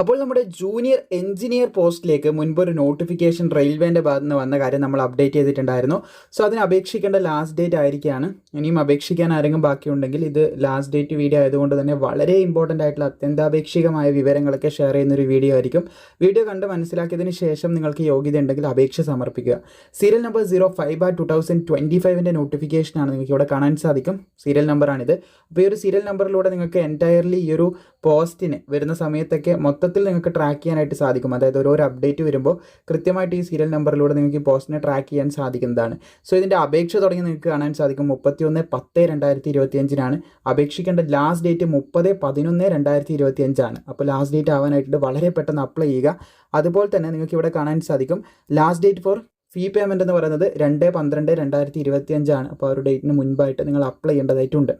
അപ്പോൾ നമ്മുടെ junior engineer പോസ്റ്റിലേക്ക് മുൻപൊരു നോട്ടിഫിക്കേഷൻ റെയിൽവേന്റെ ഭാഗത്ത് നിന്ന് വന്ന കാര്യം നമ്മൾ അപ്ഡേറ്റ് ചെയ്തിട്ടുണ്ടായിരുന്നു. സോ അതിന് അപേക്ഷിക്കേണ്ട ലാസ്റ്റ് ഡേറ്റ് ആയിരിക്കുകയാണ്. ഇനിയും അപേക്ഷിക്കാൻ ആരെങ്കിലും ബാക്കിയുണ്ടെങ്കിൽ ഇത് ലാസ്റ്റ് ഡേറ്റ് വീഡിയോ ആയതുകൊണ്ട് തന്നെ വളരെ ഇമ്പോർട്ടന്റ് ആയിട്ടുള്ള അത്യന്താപേക്ഷികമായ വിവരങ്ങളൊക്കെ ഷെയർ ചെയ്യുന്ന ഒരു വീഡിയോ ആയിരിക്കും. വീഡിയോ കണ്ട് മനസ്സിലാക്കിയതിന് ശേഷം നിങ്ങൾക്ക് യോഗ്യത ഉണ്ടെങ്കിൽ അപേക്ഷ സമർപ്പിക്കുക. Serial number zero five bar two thousand twenty ഫൈവിന്റെ നോട്ടിഫിക്കേഷനാണ് നിങ്ങൾക്ക് ഇവിടെ കാണാൻ സാധിക്കും. സീരിയൽ നമ്പറാണിത് അപ്പോൾ ഈ ഒരു സീരിയൽ നമ്പറിലൂടെ നിങ്ങൾക്ക് എന്റയർലി ഈ ഒരു പോസ്റ്റിന് വരുന്ന സമയത്തൊക്കെ മൊത്തത്തിൽ നിങ്ങൾക്ക് ട്രാക്ക് ചെയ്യാനായിട്ട് സാധിക്കും. അതായത് ഓരോ അപ്ഡേറ്റ് വരുമ്പോൾ കൃത്യമായിട്ട് ഈ സീരിയൽ നമ്പറിലൂടെ നിങ്ങൾക്ക് ഈ പോസ്റ്റിനെ ട്രാക്ക് ചെയ്യാൻ സാധിക്കുന്നതാണ്. സോ ഇതിന്റെ അപേക്ഷ തുടങ്ങി നിങ്ങൾക്ക് കാണാൻ സാധിക്കും. മുപ്പത്തി ഒന്ന് പത്ത് രണ്ടായിരത്തി ഇരുപത്തി അഞ്ചിനാണ് അപേക്ഷിക്കേണ്ട ലാസ്റ്റ് ഡേറ്റ് മുപ്പത് പതിനൊന്ന് രണ്ടായിരത്തി ഇരുപത്തി അഞ്ചാണ് അപ്പോൾ ലാസ്റ്റ് ഡേറ്റ് ആവാനായിട്ട് വളരെ പെട്ടെന്ന് അപ്ലൈ ചെയ്യുക. അതുപോലെ തന്നെ നിങ്ങൾക്ക് ഇവിടെ കാണാൻ സാധിക്കും. Last date for fee payment എന്ന് പറയുന്നത് രണ്ട് പന്ത്രണ്ട് രണ്ടായിരത്തി ഇരുപത്തി അഞ്ചാണ് അപ്പോൾ ആ ഒരു ഡേറ്റിന് മുൻപായിട്ട് നിങ്ങൾ അപ്ലൈ ചെയ്യേണ്ടതായിട്ടുണ്ട്.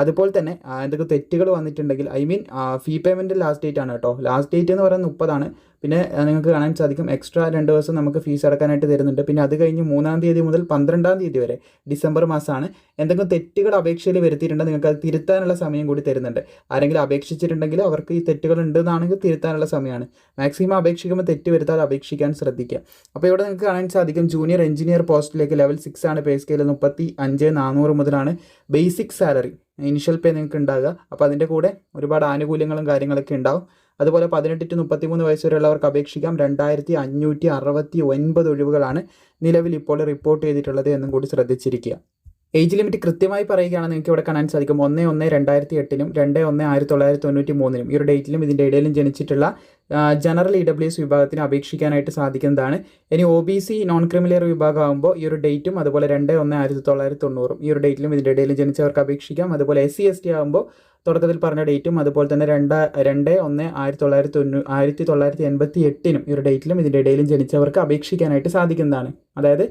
അതുപോലെ തന്നെ എന്തൊക്കെ തെറ്റുകൾ വന്നിട്ടുണ്ടെങ്കിൽ I mean fee payment last date ആണ് കേട്ടോ. ലാസ്റ്റ് ഡേറ്റ് എന്ന് പറയുന്നത് മുപ്പതാണ്. പിന്നെ നിങ്ങൾക്ക് കാണാൻ സാധിക്കും എക്സ്ട്രാ രണ്ട് ദിവസം നമുക്ക് ഫീസ് അടക്കാനായിട്ട് തരുന്നുണ്ട്. പിന്നെ അത് കഴിഞ്ഞ് മൂന്നാം തീയതി മുതൽ പന്ത്രണ്ടാം തീയതി വരെ ഡിസംബർ മാസമാണ്. എന്തെങ്കിലും തെറ്റുകൾ അപേക്ഷയിൽ വരുത്തിയിട്ടുണ്ടെങ്കിൽ നിങ്ങൾക്ക് അത് തിരുത്താനുള്ള സമയം കൂടി തരുന്നുണ്ട്. ആരെങ്കിലും അപേക്ഷിച്ചിട്ടുണ്ടെങ്കിൽ അവർക്ക് ഈ തെറ്റുകൾ ഉണ്ടെന്നാണെങ്കിൽ തിരുത്താനുള്ള സമയമാണ്. മാക്സിമം അപേക്ഷിക്കുമ്പോൾ തെറ്റ് വരുത്താതെ അപേക്ഷിക്കാൻ ശ്രദ്ധിക്കുക. അപ്പോൾ ഇവിടെ നിങ്ങൾക്ക് കാണാൻ സാധിക്കും ജൂനിയർ എഞ്ചിനീയർ പോസ്റ്റിലേക്ക് ലെവൽ സിക്സ് ആണ് പേ സ്കെയിൽ മുപ്പത്തി അഞ്ച് നാനൂറ് മുതലാണ് ബേസിക് സാലറി ഇനിഷ്യൽ പേ നിങ്ങൾക്ക് ഉണ്ടാകുക അപ്പോൾ അതിന്റെ കൂടെ ഒരുപാട് ആനുകൂല്യങ്ങളും കാര്യങ്ങളൊക്കെ ഉണ്ടാവും. അതുപോലെ പതിനെട്ട് ടു മുപ്പത്തിമൂന്ന് വയസ്സ് വരെയുള്ളവർക്ക് അപേക്ഷിക്കാം. രണ്ടായിരത്തി അഞ്ഞൂറ്റി അറുപത്തി ഒൻപത് ഒഴിവുകളാണ് നിലവിൽ ഇപ്പോൾ റിപ്പോർട്ട് ചെയ്തിട്ടുള്ളത് എന്നും കൂടി ശ്രദ്ധിച്ചിരിക്കുക. ഏജ് ലിമിറ്റ് കൃത്യമായി പറയുകയാണെങ്കിൽ നിങ്ങൾക്ക് ഇവിടെ കാണാൻ സാധിക്കും. ഒന്ന് ഒന്ന് രണ്ടായിരത്തി എട്ടിനും രണ്ട് ഒന്ന് ആയിരത്തി തൊള്ളായിരത്തി തൊണ്ണൂറ്റി മൂന്നിനും ഈ ഒരു ഡേറ്റിലും ഇതിന്റെ ഇടയിലും ജനിച്ചിട്ടുള്ള ജനറൽ ഇ ഡബ്ല്യു എസ് വിഭാഗത്തിന് അപേക്ഷിക്കാനായിട്ട് സാധിക്കുന്നതാണ്. ഇനി O B C non criminal വിഭാഗമാകുമ്പോൾ ഈ ഒരു ഡേറ്റും അതുപോലെ രണ്ട് ഒന്ന് ആയിരത്തി തൊള്ളായിരത്തി തൊണ്ണൂറും ഈ ഒരു ഡേറ്റിലും ഇതിന്റെ ഇടയിലും ജനിച്ചവർക്ക് അപേക്ഷിക്കാം. അതുപോലെ എസ് സി എസ് ടി ആകുമ്പോൾ തുടക്കത്തിൽ പറഞ്ഞ ഡേറ്റും അതുപോലെ തന്നെ രണ്ട് രണ്ട് ഒന്ന് ആയിരത്തി തൊള്ളായിരത്തി തൊണ്ണൂ ആയിരത്തി തൊള്ളായിരത്തി എൺപത്തി എട്ടിനും ഈ ഒരു ഡേറ്റിലും ഇതിന്റെ ഇടയിലും ജനിച്ചവർക്ക് അപേക്ഷിക്കാനായിട്ട് സാധിക്കുന്നതാണ്. അതായത്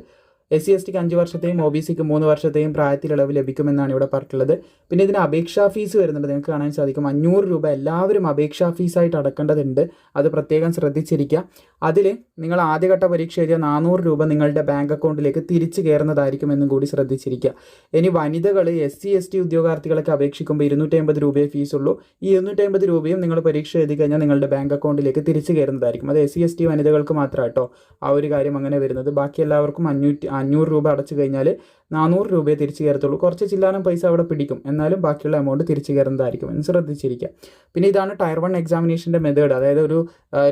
എസ് സി എസ് ടിക്ക് അഞ്ച് വർഷത്തെയും ഒ ബി സിക്ക് മൂന്ന് വർഷത്തെയും പ്രായത്തിലിളവ് ലഭിക്കുമെന്നാണ് ഇവിടെ പറഞ്ഞിട്ടുള്ളത്. പിന്നെ ഇതിന് അപേക്ഷാ ഫീസ് വരുന്നുണ്ട്. നിങ്ങൾക്ക് കാണാൻ സാധിക്കും. അഞ്ഞൂറ് രൂപ എല്ലാവരും അപേക്ഷാ ഫീസായിട്ട് അടക്കേണ്ടതുണ്ട്. അത് പ്രത്യേകം ശ്രദ്ധിച്ചിരിക്കുക. അതിൽ നിങ്ങൾ ആദ്യഘട്ട പരീക്ഷ എഴുതിയ നാനൂറ് രൂപ നിങ്ങളുടെ ബാങ്ക് അക്കൗണ്ടിലേക്ക് തിരിച്ചു കയറുന്നതായിരിക്കും എന്നും കൂടി ശ്രദ്ധിച്ചിരിക്കുക. ഇനി വനിതകൾ എസ് സി എസ് ടി ഉദ്യോഗാർത്ഥികളൊക്കെ അപേക്ഷിക്കുമ്പോൾ ഇരുന്നൂറ്റി അമ്പത് രൂപയെ ഫീസുള്ളൂ. ഈ ഇരുന്നൂറ്റി അമ്പത് രൂപയും നിങ്ങൾ പരീക്ഷ എഴുതി കഴിഞ്ഞാൽ നിങ്ങളുടെ ബാങ്ക് അക്കൗണ്ടിലേക്ക് തിരിച്ചു കയറുന്നതായിരിക്കും. അത് എസ് സി എസ് ടി വനിതകൾക്ക് മാത്രം കേട്ടോ ആ ഒരു കാര്യം അങ്ങനെ വരുന്നത്. ബാക്കി എല്ലാവർക്കും അഞ്ഞൂറ്റി അഞ്ഞൂറ് രൂപ അടച്ചു കഴിഞ്ഞാൽ നാനൂറ് രൂപയെ തിരിച്ചു കയറത്തുള്ളൂ. കുറച്ച് ചില്ലാനും പൈസ അവിടെ പിടിക്കും. എന്നാലും ബാക്കിയുള്ള എമൗണ്ട് തിരിച്ചു കയറുന്നതായിരിക്കും. എന്ന് ശ്രദ്ധിച്ചിരിക്കുക. പിന്നെ ഇതാണ് ടയർ വൺ എക്സാമിനേഷന്റെ മെത്തേഡ് അതായത് ഒരു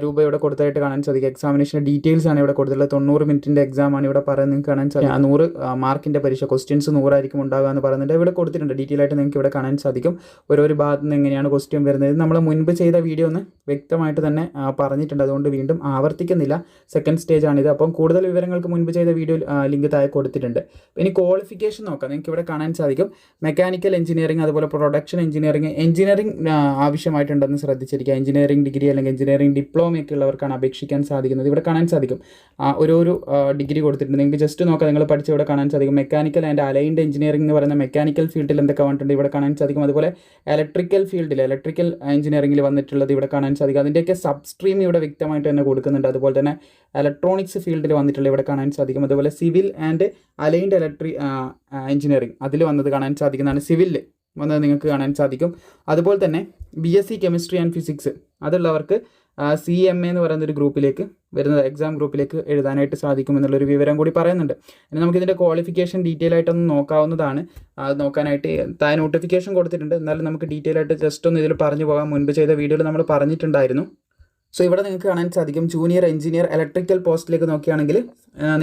രൂപ ഇവിടെ കൊടുത്തായിട്ട് കാണാൻ സാധിക്കും. എക്സാമിനേഷന്റെ ഡീറ്റെയിൽസ് ആണ് ഇവിടെ കൊടുത്തിട്ടുള്ളത്. തൊണ്ണൂറ് മിനിറ്റിന്റെ എക്സാം ആണ് ഇവിടെ പറയുന്നത്. നിങ്ങൾക്ക് കാണാൻ സാധിക്കും. നൂറ് മാർക്കിന്റെ പരീക്ഷ. ക്വസ്റ്റ്യൻസ് നൂറായിരിക്കും ഉണ്ടാകുക എന്ന് പറയുന്നുണ്ട്. ഇവിടെ കൊടുത്തിട്ടുണ്ട്. ഡീറ്റെയിൽ ആയിട്ട് നിങ്ങൾക്ക് ഇവിടെ കാണാൻ സാധിക്കും. ഓരോ ഭാഗത്ത് നിന്ന് എങ്ങനെയാണ് ക്വസ്റ്റ്യൻ വരുന്നത്. നമ്മൾ മുൻപ് ചെയ്ത വീഡിയോ ഒന്ന് വ്യക്തമായിട്ട് തന്നെ പറഞ്ഞിട്ടുണ്ട്. അതുകൊണ്ട് വീണ്ടും ആവർത്തിക്കുന്നില്ല. സെക്കൻഡ് സ്റ്റേജ് ആണിത്. അപ്പം കൂടുതൽ വിവരങ്ങൾക്ക് മുൻപ് ചെയ്ത വീഡിയോ ലിങ്ക് താഴെ കൊടുത്തിട്ടുണ്ട്. ഇനി ക്വാളിഫിക്കേഷൻ നോക്കാം. നിങ്ങൾക്ക് ഇവിടെ കാണാൻ സാധിക്കും. മെക്കാനിക്കൽ എഞ്ചിനീയറിംഗ് അതുപോലെ പ്രൊഡക്ഷൻ എഞ്ചിനീയറിംഗ് എഞ്ചിനീയറിംഗ് ആവശ്യമായിട്ടുണ്ടെന്ന് ശ്രദ്ധിച്ചിരിക്കുക. എഞ്ചിനീയറിംഗ് ഡിഗ്രി അല്ലെങ്കിൽ എഞ്ചിനീയറിംഗ് ഡിപ്ലോമയൊക്കെ ഉള്ളവർക്കാണ് അപേക്ഷിക്കാൻ സാധിക്കുന്നത്. ഇവിടെ കാണാൻ സാധിക്കും. ഒരു ഡിഗ്രി കൊടുത്തിട്ടുണ്ട്. നിങ്ങൾക്ക് ജസ്റ്റ് നോക്കാം. നിങ്ങൾ പഠിച്ച ഇവിടെ കാണാൻ സാധിക്കും. മെക്കാനിക്കൽ ആൻഡ് അലൈൻഡ് എഞ്ചിനീയറിംഗ് എന്ന് പറയുന്ന മെക്കാനിക്കൽ ഫീൽഡിൽ എന്തൊക്കെ വന്നിട്ടുണ്ട് ഇവിടെ കാണാൻ സാധിക്കും. അതുപോലെ ഇലക്ട്രിക്കൽ ഫീൽഡിൽ ഇലക്ട്രിക്കൽ എഞ്ചിനീയറിംഗിൽ വന്നിട്ടുള്ളത് ഇവിടെ കാണാൻ സാധിക്കും. അതിന്റെയൊക്കെ സബ് സ്ട്രീം ഇവിടെ വ്യക്തമായിട്ട് തന്നെ കൊടുക്കുന്നുണ്ട്. അതുപോലെ തന്നെ ഇലക്ട്രോണിക്സ് ഫീൽഡിൽ വന്നിട്ടുള്ള ഇവിടെ കാണാൻ സാധിക്കും. അതുപോലെ civil and allied electrical engineering അതിൽ വന്നത് കാണാൻ സാധിക്കുന്നതാണ് സിവിലിൽ വന്നത് നിങ്ങൾക്ക് കാണാൻ സാധിക്കും. അതുപോലെ തന്നെ B S C chemistry and physics അതുള്ളവർക്ക് C M എന്ന് പറയുന്ന ഒരു ഗ്രൂപ്പിലേക്ക് വരുന്നത് എക്സാം ഗ്രൂപ്പിലേക്ക് എഴുതാനായിട്ട് സാധിക്കും എന്നുള്ളൊരു വിവരം കൂടി പറയുന്നുണ്ട്. ഇനി നമുക്കിതിന്റെ ക്വാളിഫിക്കേഷൻ ഡീറ്റെയിൽ ആയിട്ടൊന്ന് നോക്കാവുന്നതാണ്. അത് നോക്കാനായിട്ട് താഴെ നോട്ടിഫിക്കേഷൻ കൊടുത്തിട്ടുണ്ട്. എന്നാലും നമുക്ക് ഡീറ്റെയിൽ ആയിട്ട് ജസ്റ്റ് ഒന്ന് ഇതിൽ പറഞ്ഞു പോകാം. മുൻപ് ചെയ്ത വീഡിയോയിൽ നമ്മൾ പറഞ്ഞിട്ടുണ്ടായിരുന്നു. സോ ഇവിടെ നിങ്ങൾക്ക് കാണാൻ സാധിക്കും. ജൂനിയർ എഞ്ചിനീയർ ഇലക്ട്രിക്കൽ പോസ്റ്റിലേക്ക് നോക്കുകയാണെങ്കിൽ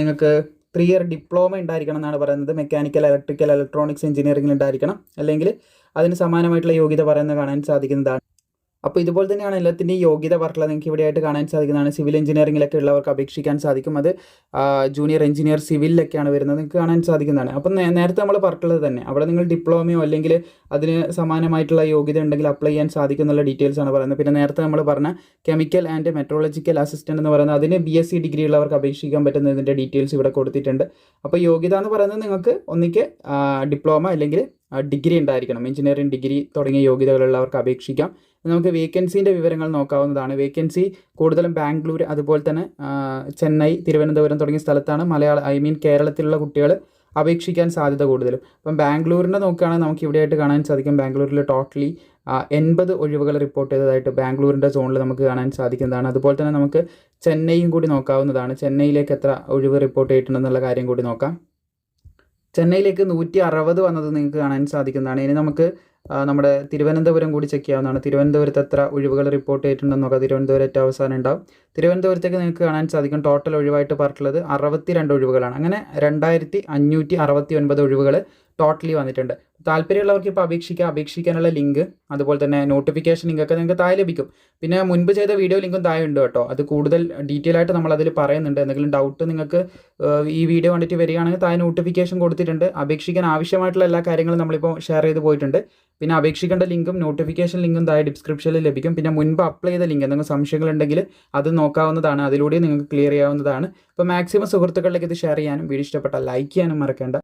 നിങ്ങൾക്ക് ത്രീ ഇയർ ഡിപ്ലോമ ഉണ്ടായിരിക്കണം എന്നാണ് പറയുന്നത്. മെക്കാനിക്കൽ ഇലക്ട്രിക്കൽ ഇലക്ട്രോണിക്സ് എഞ്ചിനീയറിംഗിൽ ഉണ്ടായിരിക്കണം. അല്ലെങ്കിൽ അതിന് സമാനമായിട്ടുള്ള യോഗ്യത പറയുന്നത് കാണാൻ സാധിക്കുന്നതാണ്. അപ്പോൾ ഇതുപോലെ തന്നെയാണ് എല്ലാത്തിന്റെയും യോഗ്യത പറഞ്ഞിട്ടുള്ളത് നിങ്ങൾക്ക് ഇവിടെയായിട്ട് കാണാൻ സാധിക്കുന്നതാണ്. സിവിൽ എഞ്ചിനീയറിംഗിലൊക്കെ ഉള്ളവർക്ക് അപേക്ഷിക്കാൻ സാധിക്കും. അത് ജൂനിയർ എഞ്ചിനീയർ സിവിലിലൊക്കെയാണ് വരുന്നത്. നിങ്ങൾക്ക് കാണാൻ സാധിക്കുന്നതാണ്. അപ്പം നേരത്തെ നമ്മൾ പറഞ്ഞിട്ടുള്ളത് തന്നെ അവിടെ നിങ്ങൾ ഡിപ്ലോമയോ അല്ലെങ്കിൽ അതിന് സമാനമായിട്ടുള്ള യോഗ്യത ഉണ്ടെങ്കിൽ അപ്ലൈ ചെയ്യാൻ സാധിക്കും എന്നുള്ള ഡീറ്റെയിൽസ് ആണ് പറയുന്നത്. പിന്നെ നേരത്തെ നമ്മൾ പറഞ്ഞ കെമിക്കൽ ആൻഡ് മെട്രോളജിക്കൽ അസിസ്റ്റന്റ് എന്ന് പറയുന്നത് അതിന് ബി എസ് സി ഡിഗ്രി ഉള്ളവർക്ക് അപേക്ഷിക്കാൻ പറ്റുന്നതിന്റെ ഡീറ്റെയിൽസ് ഇവിടെ കൊടുത്തിട്ടുണ്ട്. അപ്പോൾ യോഗ്യത എന്ന് പറയുന്നത് നിങ്ങൾക്ക് ഒന്നിക്ക് ഡിപ്ലോമ അല്ലെങ്കിൽ ഡിഗ്രി ഉണ്ടായിരിക്കണം. എഞ്ചിനീയറിംഗ് ഡിഗ്രി തുടങ്ങിയ യോഗ്യതകളുള്ളവർക്ക് അപേക്ഷിക്കാം. നമുക്ക് വേക്കൻസീന്റെ വിവരങ്ങൾ നോക്കാവുന്നതാണ്. വേക്കൻസി കൂടുതലും ബാംഗ്ലൂർ അതുപോലെ തന്നെ ചെന്നൈ തിരുവനന്തപുരം തുടങ്ങിയ സ്ഥലത്താണ് മലയാള ഐ മീൻ കേരളത്തിലുള്ള കുട്ടികൾ അപേക്ഷിക്കാൻ സാധ്യത കൂടുതലും. അപ്പം ബാംഗ്ലൂരിനെ നോക്കുകയാണെങ്കിൽ നമുക്ക് ഇവിടെയായിട്ട് കാണാൻ സാധിക്കും. ബാംഗ്ലൂരിൽ ടോട്ടലി എൺപത് ഒഴിവുകൾ റിപ്പോർട്ട് ചെയ്തതായിട്ട് ബാംഗ്ലൂരിന്റെ സോണിൽ നമുക്ക് കാണാൻ സാധിക്കുന്നതാണ്. അതുപോലെ തന്നെ നമുക്ക് ചെന്നൈയും കൂടി നോക്കാവുന്നതാണ്. ചെന്നൈയിലേക്ക് എത്ര ഒഴിവ് റിപ്പോർട്ട് ചെയ്തിട്ടുണ്ടെന്നുള്ള കാര്യം കൂടി നോക്കാം. ചെന്നൈയിലേക്ക് നൂറ്റി അറുപത് വന്നത് നിങ്ങൾക്ക് കാണാൻ സാധിക്കുന്നതാണ്. ഇനി നമുക്ക് നമ്മുടെ തിരുവനന്തപുരം കൂടി ചെക്ക് ചെയ്യാവുന്നതാണ്. തിരുവനന്തപുരത്ത് എത്ര ഒഴിവുകൾ റിപ്പോർട്ട് ചെയ്തിട്ടുണ്ടെന്ന് നോക്കാം. തിരുവനന്തപുരം ഏറ്റവും അവസാനം ഉണ്ടാവും. തിരുവനന്തപുരത്തേക്ക് നിങ്ങൾക്ക് കാണാൻ സാധിക്കും. ടോട്ടൽ ഒഴിവായിട്ട് പറഞ്ഞിട്ടുള്ളത് അറുപത്തി രണ്ട് ഒഴിവുകളാണ്. അങ്ങനെ രണ്ടായിരത്തി അഞ്ഞൂറ്റി അറുപത്തി ഒൻപത് ഒഴിവുകൾ ടോട്ടലി വന്നിട്ടുണ്ട്. താല്പര്യമുള്ളവർക്ക് ഇപ്പോൾ അപേക്ഷിക്കുക അപേക്ഷിക്കാനുള്ള ലിങ്ക് അതുപോലെ തന്നെ നോട്ടിഫിക്കേഷൻ ലിങ്ക് ഒക്കെ നിങ്ങൾക്ക് താഴെ ലഭിക്കും. പിന്നെ മുൻപ് ചെയ്ത വീഡിയോ ലിങ്കും താഴെ ഉണ്ട് കേട്ടോ. അത് കൂടുതൽ ഡീറ്റെയിൽ ആയിട്ട് നമ്മൾ അതിൽ പറയുന്നുണ്ട്. എന്തെങ്കിലും ഡൗട്ട് നിങ്ങൾക്ക് ഈ വീഡിയോ കണ്ടിട്ട് വരികയാണെങ്കിൽ താഴെ നോട്ടിഫിക്കേഷൻ കൊടുത്തിട്ടുണ്ട്. അപേക്ഷിക്കാൻ ആവശ്യമായിട്ടുള്ള എല്ലാ കാര്യങ്ങളും നമ്മളിപ്പോൾ ഷെയർ ചെയ്ത് പോയിട്ടുണ്ട്. പിന്നെ അപേക്ഷിക്കേണ്ട ലിങ്കും നോട്ടിഫിക്കേഷൻ ലിങ്കും താഴെ ഡിസ്ക്രിപ്ഷനിൽ ലഭിക്കും. പിന്നെ മുൻപ് അപ്ലൈ ചെയ്ത ലിങ്ക് എന്തെങ്കിലും സംശയങ്ങളുണ്ടെങ്കിൽ അത് നോക്കാവുന്നതാണ്. അതിലൂടെ നിങ്ങൾക്ക് ക്ലിയർ ചെയ്യാവുന്നതാണ്. അപ്പോൾ മാക്സിമം സുഹൃത്തുക്കളിലേക്ക് ഇത് ഷെയർ ചെയ്യാനും വീഡിയോ ഇഷ്ടപ്പെട്ടാൽ ലൈക്ക് ചെയ്യാനും മറക്കേണ്ട.